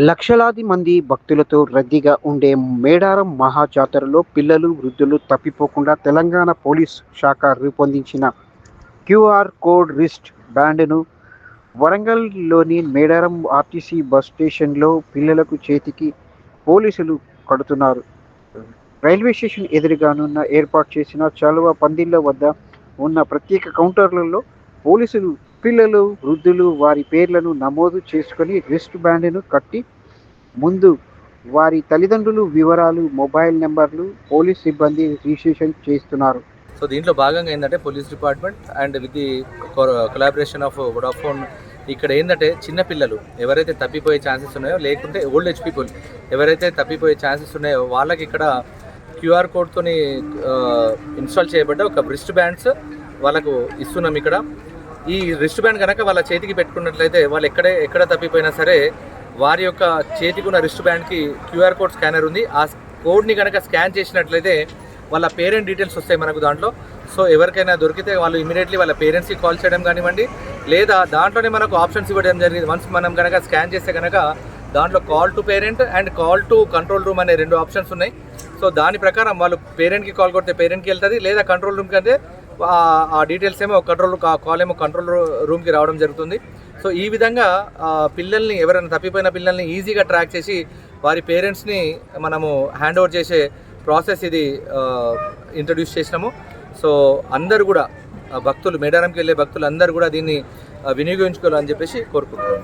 లక్షలాది మంది భక్తులతో రద్దీగా ఉండే మేడారం మహాజాతరలో పిల్లలు వృద్ధులు తప్పిపోకుండా తెలంగాణ పోలీస్ శాఖ రూపొందించిన క్యూఆర్ కోడ్ రిస్ట్ బ్యాండ్ను వరంగల్లోని మేడారం ఆర్టీసీ బస్ స్టేషన్లో పిల్లలకు చేతికి పోలీసులు కడుతున్నారు. రైల్వే స్టేషన్ ఎదురుగానున్న ఏర్పాటు చేసిన చలువ పందిళ్ళ వద్ద ఉన్న ప్రత్యేక కౌంటర్లలో పోలీసులు పిల్లలు వృద్ధులు వారి పేర్లను నమోదు చేసుకొని రిస్ట్ బ్యాండ్ను కట్టి ముందు వారి తల్లిదండ్రులు వివరాలు మొబైల్ నెంబర్లు పోలీస్ సిబ్బంది రిజిస్ట్రేషన్ చేస్తున్నారు. సో దీంట్లో భాగంగా ఏంటంటే police department and with the collaboration of Vodafone ఇక్కడ ఏంటంటే చిన్న పిల్లలు ఎవరైతే తప్పిపోయే ఛాన్సెస్ ఉన్నాయో లేకుంటే ఓల్డ్ ఏజ్ పీపుల్ ఎవరైతే తప్పిపోయే ఛాన్సెస్ ఉన్నాయో వాళ్ళకి ఇక్కడ క్యూఆర్ కోడ్తోని ఇన్స్టాల్ చేయబడ్డ ఒక బ్రిస్ట్ బ్యాండ్స్ వాళ్ళకు ఇస్తున్నాం ఇక్కడ. ఈ రిస్ట్ బ్యాండ్ కనుక వాళ్ళ చేతికి పెట్టుకున్నట్లయితే వాళ్ళు ఎక్కడే ఎక్కడ తప్పిపోయినా సరే వారి యొక్క చేతికి ఉన్న రిస్ట్ బ్యాండ్కి క్యూఆర్ కోడ్ స్కానర్ ఉంది. ఆ కోడ్ని కనుక స్కాన్ చేసినట్లయితే వాళ్ళ పేరెంట్ డీటెయిల్స్ వస్తాయి మనకు దాంట్లో. సో ఎవరికైనా దొరికితే వాళ్ళు ఇమీడియట్లీ వాళ్ళ పేరెంట్స్కి కాల్ చేయడం కానివ్వండి లేదా దాంట్లోనే మనకు ఆప్షన్స్ ఇవ్వడం జరిగింది. వన్స్ మనం కనుక స్కాన్ చేస్తే కనుక దాంట్లో call to parent and call to control room అనే రెండు ఆప్షన్స్ ఉన్నాయి. సో దాని ప్రకారం వాళ్ళు పేరెంట్కి కాల్ కొడితే పేరెంట్కి వెళ్తుంది లేదా కంట్రోల్ రూమ్కి అయితే ఆ- డీటెయిల్స్ ఏమో కంట్రోల్ కాల్ ఏమో కంట్రోల్ రూమ్కి రావడం జరుగుతుంది. సో ఈ విధంగా పిల్లల్ని ఎవరైనా తప్పిపోయిన పిల్లల్ని ఈజీగా ట్రాక్ చేసి వారి పేరెంట్స్ని మనము హ్యాండ్ ఓవర్ చేసే ప్రాసెస్ ఇది ఇంట్రడ్యూస్ చేసినాము. సో అందరూ కూడా భక్తులు మేడారంకి వెళ్ళే భక్తులు అందరూ కూడా దీన్ని వినియోగించుకోవాలని చెప్పేసి కోరుకుంటున్నాను